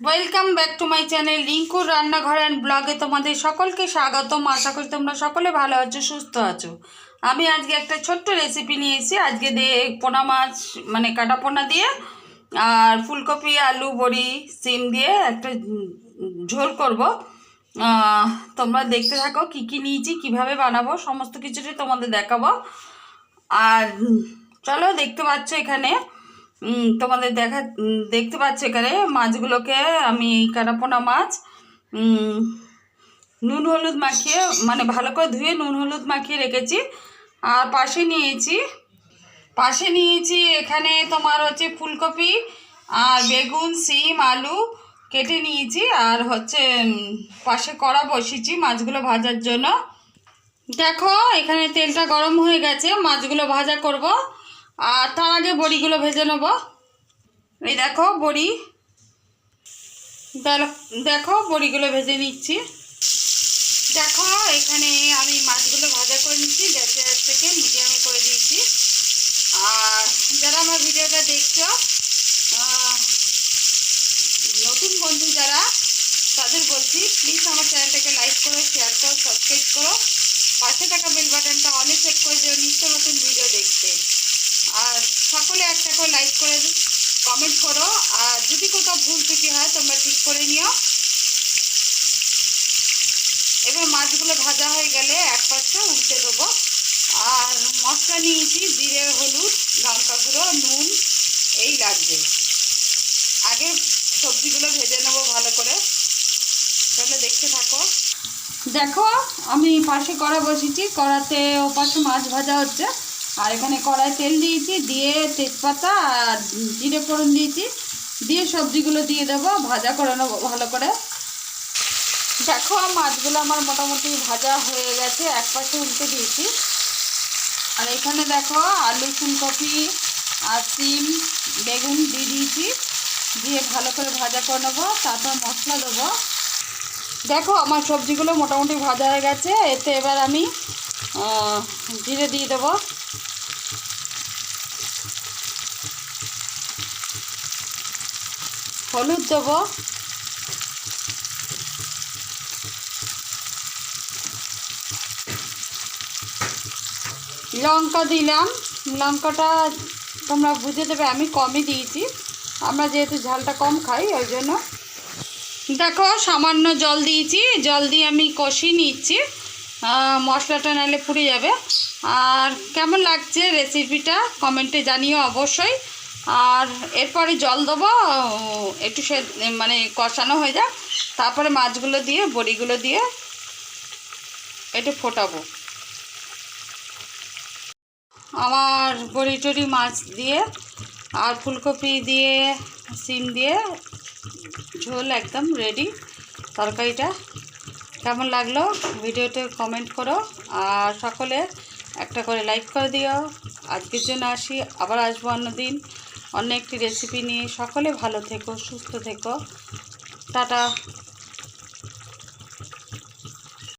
Welcome back to my channel রিঙ্কুর রান্নাঘর and ব্লগে তোমাদের সকলকে স্বাগতম। আশা করি তোমরা সকলে ভালো আছো, সুস্থ আছো। আমি আজকে একটা ছোট্ট রেসিপি নিয়ে এসেছি। আজকে দিয়ে পোনা মাছ মানে কাটা পোনা দিয়ে, আর ফুলকপি, আলু, বড়ি, সিম দিয়ে একটা ঝোল করব। তোমরা দেখতে থাকো কি কি নিয়েছি, কীভাবে বানাবো, সমস্ত কিছুটাই তোমাদের দেখাবো। আর চলো দেখতে পাচ্ছ এখানে। তোমাদের দেখা দেখতে পাচ্ছ এখানে মাছগুলোকে, আমি কাটাপোনা মাছ নুন হলুদ মাখিয়ে মানে ভালো করে ধুয়ে নুন হলুদ মাখিয়ে রেখেছি। আর পাশে নিয়েছি পাশে নিয়েছি এখানে তোমার হচ্ছে ফুলকপি আর বেগুন, সিম, আলু কেটে নিয়েছি। আর হচ্ছে পাশে কড়া বসিয়েছি মাছগুলো ভাজার জন্য। দেখো, এখানে তেলটা গরম হয়ে গেছে, মাছগুলো ভাজা করব। আর তার আগে বড়িগুলো ভেজে নেব। এই দেখো বড়ি। দেখ- বড়িগুলো ভেজে নিচ্ছি। দেখো এখানে আমি মাছগুলো ভাজা করে নিচ্ছি, গ্যাসের থেকে মিডিয়ামে করে দিয়েছি। আর যারা আমার ভিডিওটা দেখছ নতুন বন্ধু যারা, তাদের বলছি প্লিজ আমার চ্যানেলটাকে লাইক করো শেয়ার করো সাবস্ক্রাইব করো। পাশে থাকা বেল বাটনটা অনেক সেট করে দিও, নিত্য নতুন ভিডিও দেখতে। আর সকলে একটা করে লাইক করে কমেন্ট করো, আর যদি কোথাও ভুল ত্রুটি হয় তোমরা ঠিক করে নিও। এবার মাছগুলো ভাজা হয়ে গেলে এক পাশে উল্টে দেবো। আর মশলা নিয়েছি জিরে, হলুদ, লঙ্কা গুঁড়ো, নুন, এই লাগবে আগে সবজিগুলো ভেজে নেব ভালো করে। তাহলে দেখতে থাকো। দেখো, আমি পাশে কড়া বসিয়েছি কড়াতে ও পাশে মাছ ভাজা হচ্ছে। আর এখানে কড়াই তেল দিয়েছি, দিয়ে তেজপাতা আর জিরে ফোড়ন দিয়েছি। দিয়ে সবজিগুলো দিয়ে দেবো, ভাজা করে নেব ভালো করে। দেখো, মাছগুলো আমার মোটামুটি ভাজা হয়ে গেছে, এক পাশে উল্টে দিয়েছি। আর এখানে দেখো, আলু, ফুলকপি আর সিম, বেগুন দিয়ে দিয়েছি। দিয়ে ভালো করে ভাজা করে নেব, তারপর মশলা দেবো। দেখো, আমার সবজিগুলো মোটামুটি ভাজা হয়ে গেছে, এতে এবার আমি জিরে দিয়ে দেবো। হলুদ দেবো। লঙ্কা দিলাম। লঙ্কাটা তোমরা বুঝে দেবে, আমি কমই দিয়েছি। আমরা যেহেতু ঝালটা কম খাই, ওই জন্য। দেখো, সামান্য জল দিয়েছি। জল দিয়ে আমি কষিয়ে নিচ্ছি। মশলাটা নাহলে পুড়ে যাবে। আর কেমন লাগছে রেসিপিটা কমেন্টে জানিও অবশ্যই। আর এরপরে জল দেবো, একটু সে মানে কষানো হয়ে যাক। তারপরে মাছগুলো দিয়ে, বড়িগুলো দিয়ে একটু ফোটাবো। আমার বড়ি টড়ি মাছ দিয়ে আর ফুলকপি দিয়ে, সিম দিয়ে ঝোল একদম রেডি তরকারিটা কেমন লাগল ভিডিওতে কমেন্ট করো। আর সকলে একটা করে লাইক করে দিও। আজকের জন্য আসি, আবার আসব অন্যদিন অন্য একটি রেসিপি নিয়ে সকলে ভালো থেকো সুস্থ থেকো। টাটা।